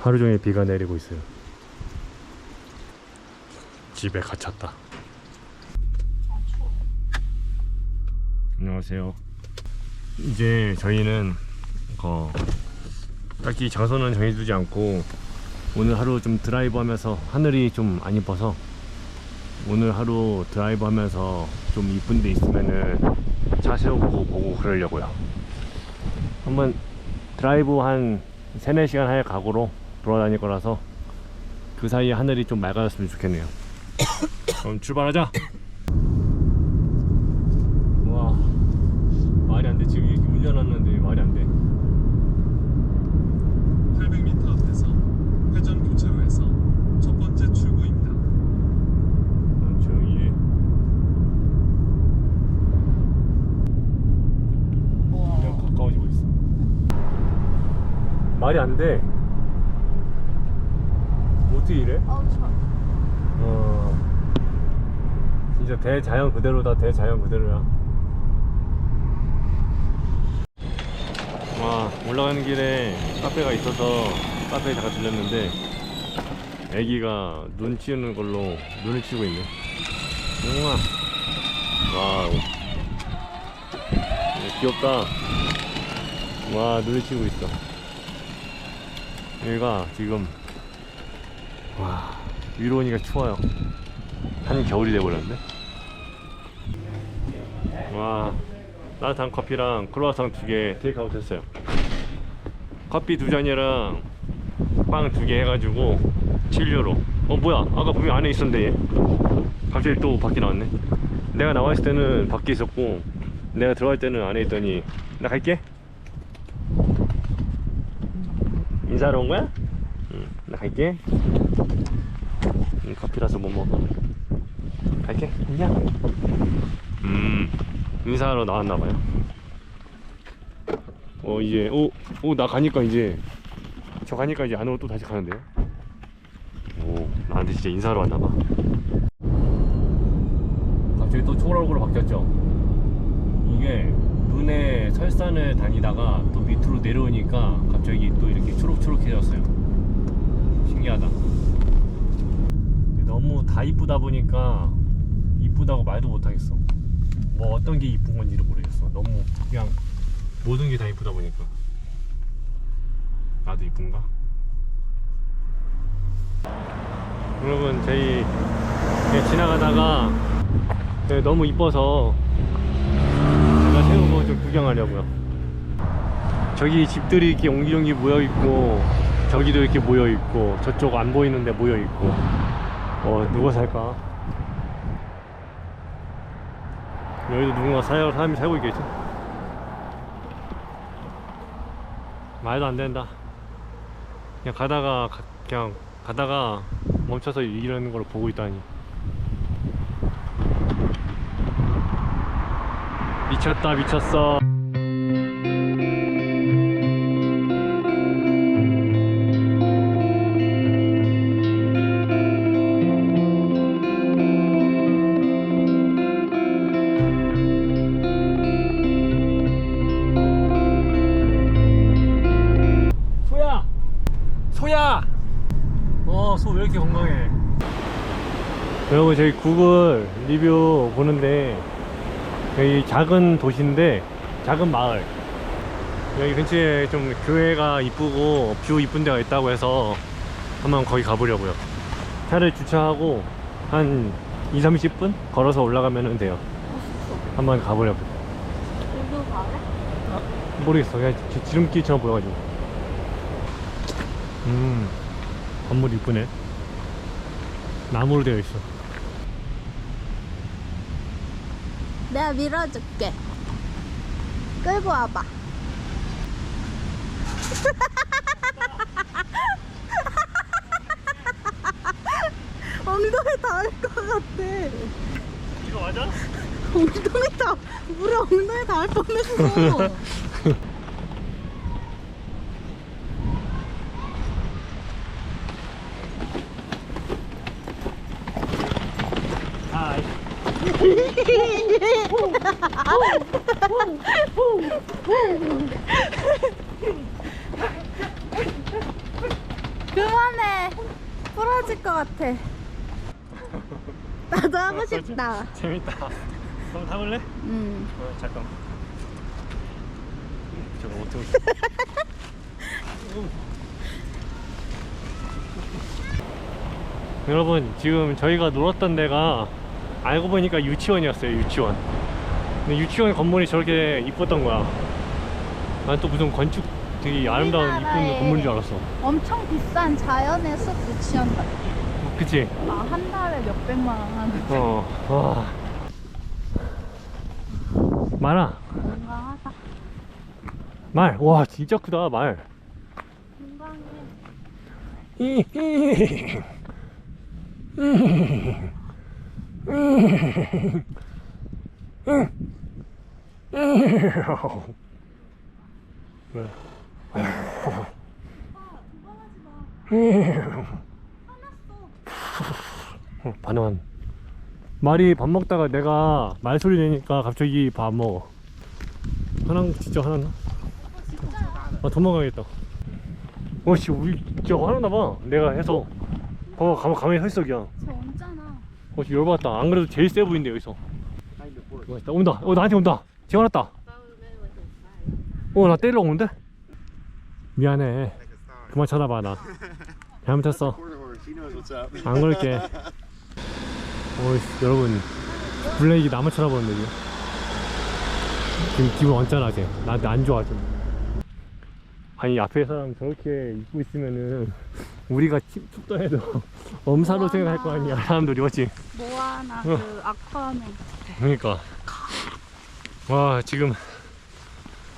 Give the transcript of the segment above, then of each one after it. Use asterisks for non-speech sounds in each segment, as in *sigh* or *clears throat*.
하루 종일 비가 내리고 있어요. 집에 갇혔다. 안녕하세요. 이제 저희는 어, 딱히 장소는 정해두지 않고 오늘 하루 좀 드라이브 하면서 하늘이 좀 안 이뻐서 오늘 하루 드라이브 하면서 좀 이쁜 데 있으면은 차 세우고 보고 그러려고요. 한번 드라이브 한 3, 4시간 할 각오로 돌아다닐 거라서 그 사이에 하늘이 좀 맑아졌으면 좋겠네요. 그럼 출발하자! 와, 말이 안 돼. 지금 이렇게 운전하는데 말이 안 돼. 800m 앞에서 회전 교차로에서 첫 번째 출구입니다. 조용히 해. 그냥 가까워지고 있어. 말이 안 돼. 어떻게 이래? 어우 추워 어. 진짜 대자연 그대로다, 대자연 그대로야. 와, 올라가는 길에 카페가 있어서 카페에 잠깐 들렸는데, 애기가 눈 치우는 걸로 눈을 치우고 있네. 우와. 와우. 네, 귀엽다. 와, 눈을 치우고 있어. 얘가 지금, 와, 위로 오니까 추워요. 한 겨울이 돼버렸는데? 와, 따뜻한 커피랑 크로와상 두 개 테이크아웃 했어요. 커피 두 잔이랑 빵 두 개 해가지고 7유로. 어, 뭐야? 아까 분명 안에 있었는데 얘. 갑자기 또 밖에 나왔네. 내가 나와 있을 때는 밖에 있었고, 내가 들어갈 때는 안에 있더니, 나 갈게. 인사하러 온 거야? 응, 나 갈게. 음, 커피라서 못 먹어. 갈게. 안녕. 음, 인사하러 나왔나봐요. 어, 이제, 오, 오, 나 가니까 이제, 저 가니까 이제 안으로 또 다시 가는데요? 오, 나한테 진짜 인사하러 왔나봐. 갑자기 또 초록으로 바뀌었죠? 이게 눈에 설산을 다니다가 또 밑으로 내려오니까 갑자기 또 이렇게 초록초록해졌어요. 신기하다. 너무 다 이쁘다 보니까 이쁘다고 말도 못하겠어. 뭐 어떤 게 이쁜 건지를 모르겠어. 너무 그냥 모든 게 다 이쁘다 보니까. 나도 이쁜가? 여러분 저희 지나가다가 네, 너무 이뻐서 제가 세우고 좀 구경하려고요. 저기 집들이 이렇게 옹기종기 모여 있고 저기도 이렇게 모여 있고 저쪽 안 보이는데 모여 있고 어 누가 살까? 여기도 누군가 살, 사람이 살고 있겠지? 말도 안 된다. 그냥 가다가 가- 그냥 가다가 멈춰서 이러는 걸 보고 있다니. 미쳤다 미쳤어. 저희 구글 리뷰 보는데, 여기 작은 도시인데, 작은 마을. 여기 근처에 좀 교회가 이쁘고, 뷰 이쁜 데가 있다고 해서, 한번 거기 가보려고요. 차를 주차하고, 한 2, 30분? 걸어서 올라가면 돼요. 한번 가보려고요. 일로 가래? 모르겠어. 그냥 지- 지름길처럼 보여가지고. 음, 건물 이쁘네. 나무로 되어 있어. 내가 밀어줄게. 끌고 와봐. *laughs* 엉덩이 닿을 것 같아. 이거 맞아? 엉덩이 닿 물에 엉덩이 닿을 뻔했어 *laughs* 아, 미안해. 부러질 것 같아. 나도 하고 싶다. 재밌다. 한번 타볼래? 음. 어, 잠깐. 저거 어떻게? 여러분 지금 저희가 놀았던 데가 알고 보니까 유치원이었어요 유치원. 근데 유치원 건물이 저렇게 이뻤던 거야. 난 또 무슨 건축 되게 아름다운 이쁜 건물인 줄 알았어. 엄청 비싼 자연의 숲 유치원 같아. 그치? 아, 한 달에 몇 백만 원 하는 어. 와. 말아. 건강하다. 말. 와 진짜 크다 말. 건강해. 이, 이. 이. 왜? 어, 반응한 말이 밥 먹다가 내가 말소리 내니까 갑자기 밥 먹어 하나 진짜 화났나? 아 도망가겠다 어씨 우리 진짜 화났나봐 내가 해서 어 가만, 가만히 서 있어 그냥 저 얹잖아. 어 지금 열받았다. 안 그래도 제일 세 보이는데 여기서. 맛있다 온다. 어 나한테 온다. 지금 왔다. 어 나 때리러 오는데? 미안해. 그만 쳐다봐 나. 잘못했어. 안 그럴게. 어 여러분. 블레이크 나만 쳐다보는데 지금. 지금 기분 언짢아지 나한테 안 좋아 지금. 아니 앞에 사람 저렇게 입고 있으면은 우리가 춥- 춥다 해도 엄사로 생각할 거 아니야. 사람들이 맞지 모아나 어. 그 아쿠아맨. 그러니까. 와 지금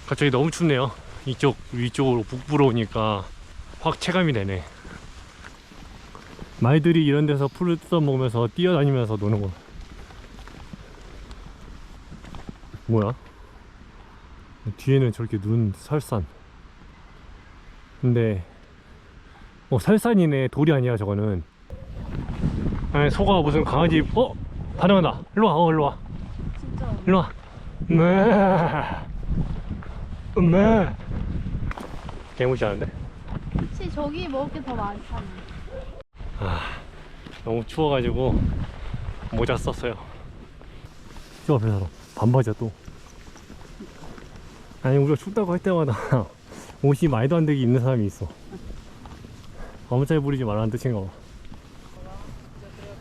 갑자기 너무 춥네요. 이쪽 위쪽으로 북부로 오니까 확 체감이 되네. 말들이 이런 데서 풀을 뜯어 먹으면서 뛰어다니면서 노는 거. 뭐야? 뒤에는 저렇게 눈 설산. 근데 어 설산이네. 돌이 아니야 저거는 아니 소가 무슨 강아지 어 반응한다 일로 와 어 일로 와 진짜. 일로 와. 네. 네. 개무시하는데? 혹시 저기 먹을 게 더 많잖아. 너무 추워가지고 모자 썼어요. 저 앞에 사람 반바지야 또. 아니 우리가 춥다고 할 때마다 *laughs* 옷이 말도 안 되게 입는 사람이 있어. 엄살 부리지 말라는 뜻인가 봐.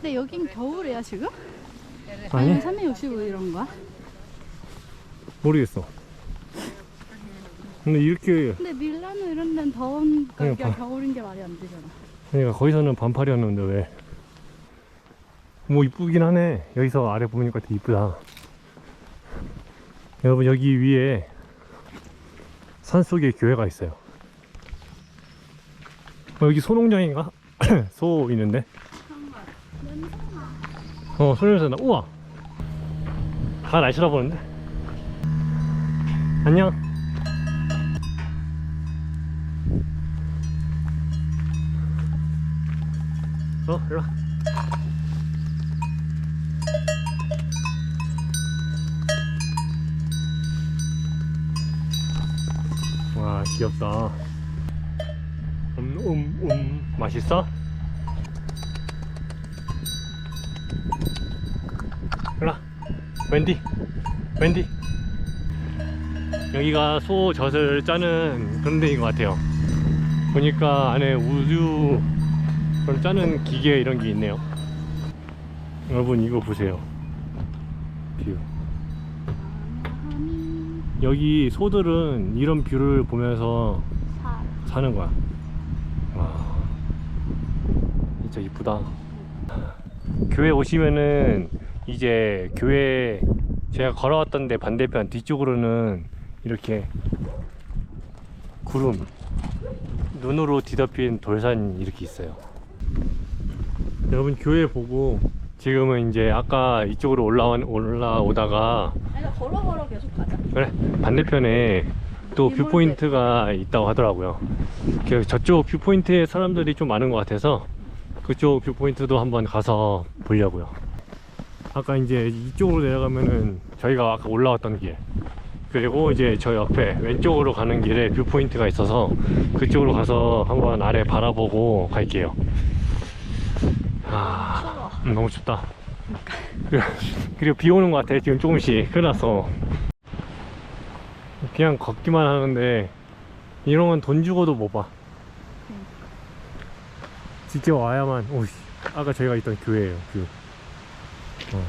근데 여긴 겨울이야 지금? 아니 아니면 365 이런 거야? 모르겠어. 근데 이렇게 근데 밀라노 이런 데는 더운 거 그러니까. 가 겨울인 게 말이 안 되잖아. 그러니까 거기서는 반팔이었는데 왜? 뭐 이쁘긴 하네. 여기서 아래 보니까 되게 이쁘다. 여러분 여기 위에 산 속에 교회가 있어요. 어, 여기 소농장인가? *clears throat* 소 있는데? 어, 소 냄새 나. 우와. 다 날 쳐다보는데? 안녕. 어, 일로 와. 와, 귀엽다. 음, 음, 음. 맛있어? 와. 웬디. 웬디. 여기가 소 젖을 짜는 그런 데인 것 같아요. 보니까 안에 우유 그럼 짜는 기계 이런 게 있네요. 여러분 이거 보세요. 뷰. 여기 소들은 이런 뷰를 보면서 사. 사는 거야. 와, 진짜 이쁘다. 교회 오시면은 이제 교회 제가 걸어왔던 데 반대편 뒤쪽으로는 이렇게 구름 눈으로 뒤덮인 돌산 이렇게 있어요. 여러분 교회 보고 지금은 이제 아까 이쪽으로 올라와 올라오다가 아니 걸어 걸어 계속 가자. 그래 반대편에 또 뷰포인트가 있다고 하더라고요. 그 저쪽 뷰포인트에 사람들이 좀 많은 것 같아서 그쪽 뷰포인트도 한번 가서 보려고요. 아까 이제 이쪽으로 내려가면은 저희가 아까 올라왔던 길 그리고 이제 저 옆에 왼쪽으로 가는 길에 뷰포인트가 있어서 그쪽으로 가서 한번 아래 바라보고 갈게요. 아, 음, 너무 춥다. *laughs* 그리고- 비 오는 것 같아 지금 조금씩 났어. 그냥 걷기만 하는데 이런 건 돈 주고도 못 봐. 직접 와야만. 오, 아까 저희가 있던 교회예요. 그. 어.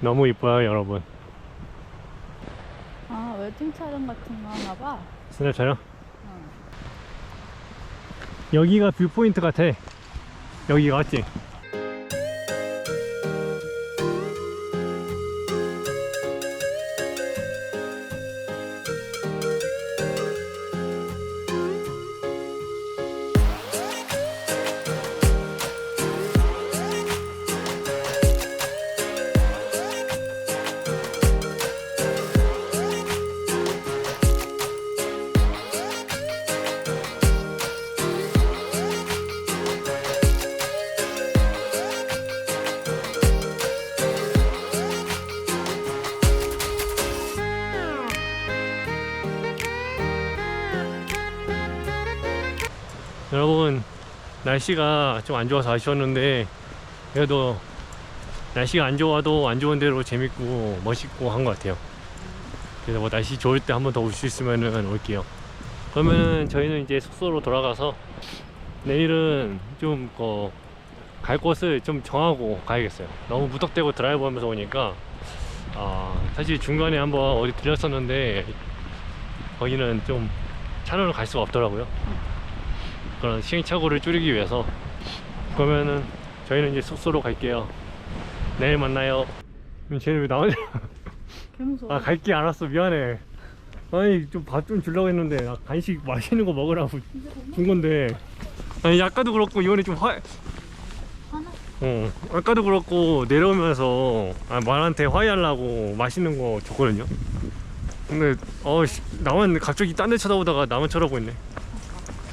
너무 이뻐요, 여러분. 아 웨딩 촬영 같은 거 하나 봐. 스냅 촬영? 여기가 뷰포인트 같아. 여기가 맞지? 날씨가 좀 안 좋아서 아쉬웠는데 그래도 날씨가 안 좋아도 안 좋은 대로 재밌고 멋있고 한 것 같아요. 그래서 뭐 날씨 좋을 때 한 번 더 올 수 있으면은 올게요. 그러면은 저희는 이제 숙소로 돌아가서 내일은 좀갈 곳을 좀 정하고 가야겠어요. 너무 무턱대고 드라이브 하면서 오니까 아, 사실 중간에 한번 어디 들렸었는데 거기는 좀 차로를 갈 수가 없더라고요. 그런 시행착오를 줄이기 위해서 그러면은 저희는 이제 숙소로 갈게요. 내일 만나요. 그럼 쟤는 왜 나오냐? 개 무서워. 아 갈게 알았어 미안해. 아니 좀 밥 좀 주려고 했는데 나 간식 맛있는 거 먹으라고 준 건데 아니 아까도 그렇고 이번에 좀 화. 어 아까도 그렇고 내려오면서 아, 말한테 화해하려고 맛있는 거 줬거든요. 근데 어 씨, 나만 갑자기 딴 데 쳐다보다가 나만 쳐다보고 있네.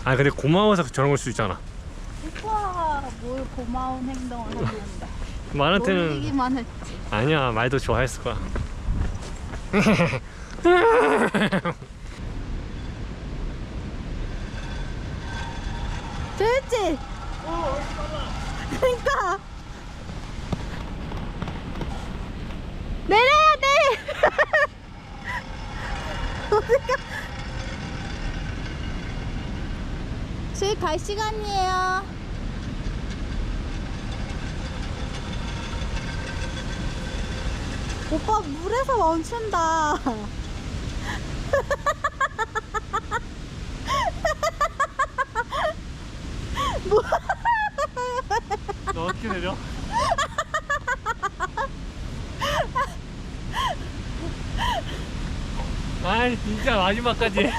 아 근데 고마워서 저런 걸 수 있잖아. 오빠가 뭘 고마운 행동을 했는데. 말한테는 놀리기만 했지. 아니야 말도 좋아했을 거야. 됐지? 그러니까 내려야 돼. *laughs* 어디가? 저희 갈 시간이에요. 오빠 물에서 멈춘다. *laughs* 너 어떻게 내려? 아이 진짜 마지막까지